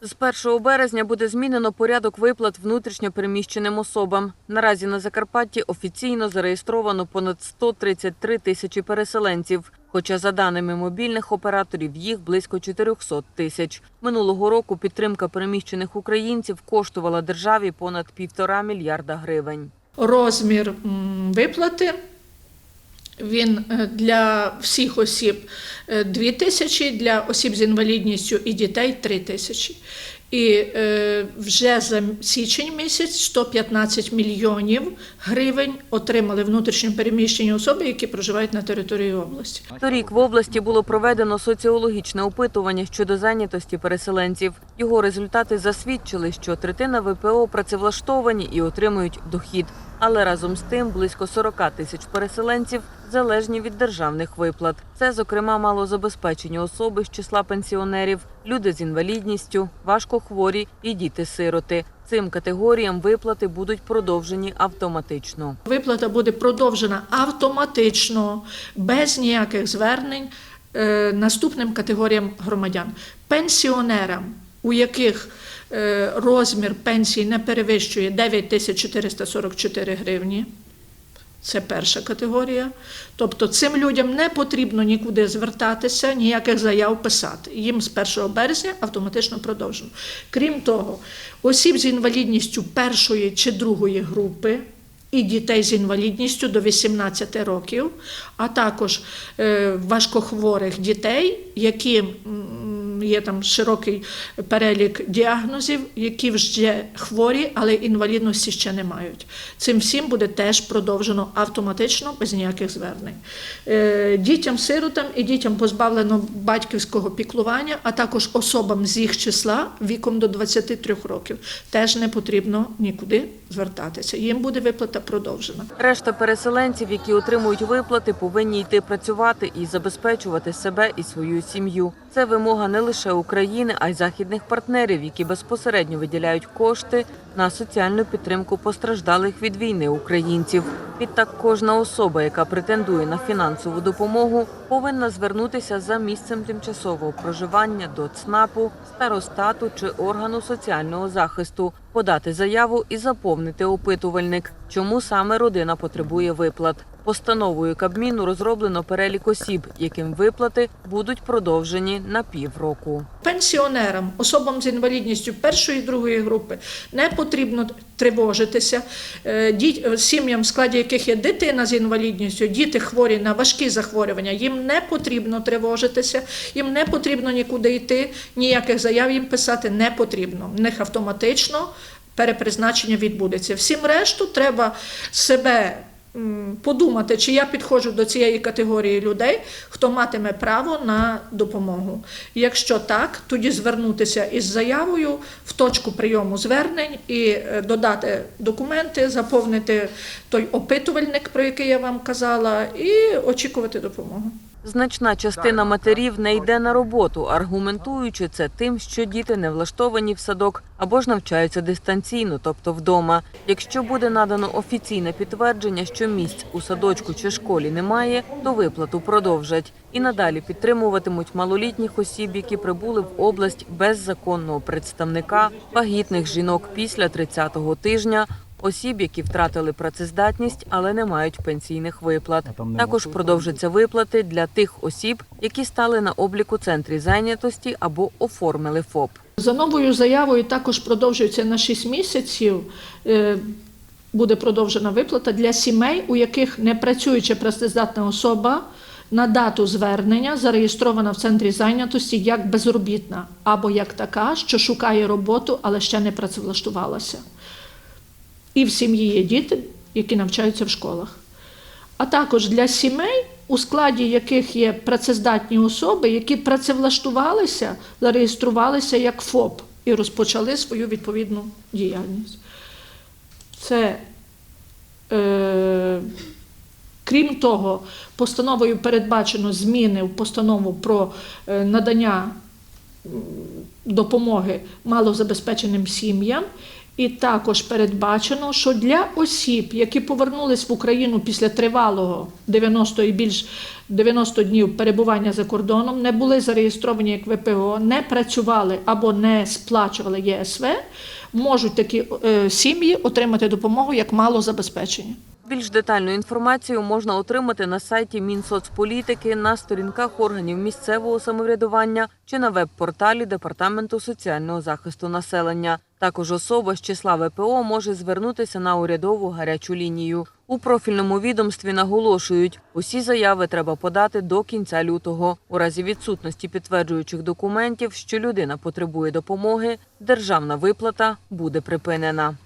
З 1 березня буде змінено порядок виплат внутрішньо переміщеним особам. Наразі на Закарпатті офіційно зареєстровано понад 133 тисячі переселенців. Хоча, за даними мобільних операторів, їх близько 400 тисяч. Минулого року підтримка переміщених українців коштувала державі понад півтора мільярда гривень. розмір виплати. Він е, для всіх осіб 2 тисячі, для осіб з інвалідністю і дітей 3 тисячі. І е, вже за січень місяць 115 мільйонів гривень отримали внутрішньо переміщені особи, які проживають на території області. Торік в області було проведено соціологічне опитування щодо зайнятості переселенців. Його результати засвідчили, що третина ВПО працевлаштовані і отримують дохід. Але разом з тим близько 40 тисяч переселенців залежні від державних виплат. Це, зокрема, малозабезпечені особи з числа пенсіонерів, люди з інвалідністю, важкохворі і діти-сироти. Цим категоріям виплати будуть продовжені автоматично. Виплата буде продовжена автоматично, без ніяких звернень е, наступним категоріям громадян: пенсіонерам, у яких е, розмір пенсії не перевищує 9444 гривні. Це перша категорія. Тобто цим людям не потрібно нікуди звертатися, ніяких заяв писати. Їм з 1 березня автоматично продовжено. Крім того, осіб з інвалідністю першої чи другої групи і дітей з інвалідністю до 18 років, а також е, важкохворих дітей, які є там широкий перелік діагнозів, які вже хворі, але інвалідності ще не мають. Цим всім буде теж продовжено автоматично, без ніяких звернень. Е, Дітям-сиротам і дітям позбавлено батьківського піклування, а також особам з їх числа віком до 23 років, теж не потрібно нікуди звертатися. Їм буде виплата продовжена. Решта переселенців, які отримують виплати, повинні йти працювати і забезпечувати себе і свою сім'ю. Це вимога не лише України, а й західних партнерів, які безпосередньо виділяють кошти на соціальну підтримку постраждалих від війни українців. Відтак, кожна особа, яка претендує на фінансову допомогу, повинна звернутися за місцем тимчасового проживання до ЦНАПу, старостату чи органу соціального захисту, подати заяву і заповнити опитувальник, чому саме родина потребує виплат. Постановою Кабміну розроблено перелік осіб, яким виплати будуть продовжені на півроку. Пенсіонерам, особам з інвалідністю першої і другої групи не потрібно тривожитися. Е, е, Сім'ям, в складі яких є дитина з інвалідністю, діти хворі на важкі захворювання, їм не потрібно тривожитися, їм не потрібно нікуди йти, ніяких заяв їм писати не потрібно. В них автоматично перепризначення відбудеться. Всім решту треба себе подумати, чи я підходжу до цієї категорії людей, хто матиме право на допомогу. Якщо так, тоді звернутися із заявою в точку прийому звернень і е, додати документи, заповнити той опитувальник, про який я вам казала, і очікувати допомогу. Значна частина матерів не йде на роботу, аргументуючи це тим, що діти не влаштовані в садок або ж навчаються дистанційно, тобто вдома. Якщо буде надано офіційне підтвердження, що місць у садочку чи школі немає, то виплату продовжать і надалі підтримуватимуть малолітніх осіб, які прибули в область без законного представника, вагітних жінок після 30-го тижня. Осіб, які втратили працездатність, але не мають пенсійних виплат. Також продовжаться виплати для тих осіб, які стали на обліку центрі зайнятості або оформили ФОП. За новою заявою також продовжується на 6 місяців. е, Буде продовжена виплата для сімей, у яких не працююча працездатна особа на дату звернення зареєстрована в центрі зайнятості як безробітна або як така, що шукає роботу, але ще не працевлаштувалася. І в сім'ї є діти, які навчаються в школах. А також для сімей, у складі яких є працездатні особи, які працевлаштувалися, зареєструвалися як ФОП і розпочали свою відповідну діяльність. Це, е, крім того, постановою передбачено зміни в постанову про е, надання допомоги малозабезпеченим сім'ям. І також передбачено, що для осіб, які повернулись в Україну після тривалого 90 і більш 90 днів перебування за кордоном, не були зареєстровані як ВПО, не працювали або не сплачували ЄСВ, можуть такі е, сім'ї отримати допомогу як малозабезпечені. Більш детальну інформацію можна отримати на сайті Мінсоцполітики, на сторінках органів місцевого самоврядування чи на веб-порталі Департаменту соціального захисту населення. Також особа з числа ВПО може звернутися на урядову гарячу лінію. У профільному відомстві наголошують, усі заяви треба подати до кінця лютого. У разі відсутності підтверджуючих документів, що людина потребує допомоги, державна виплата буде припинена.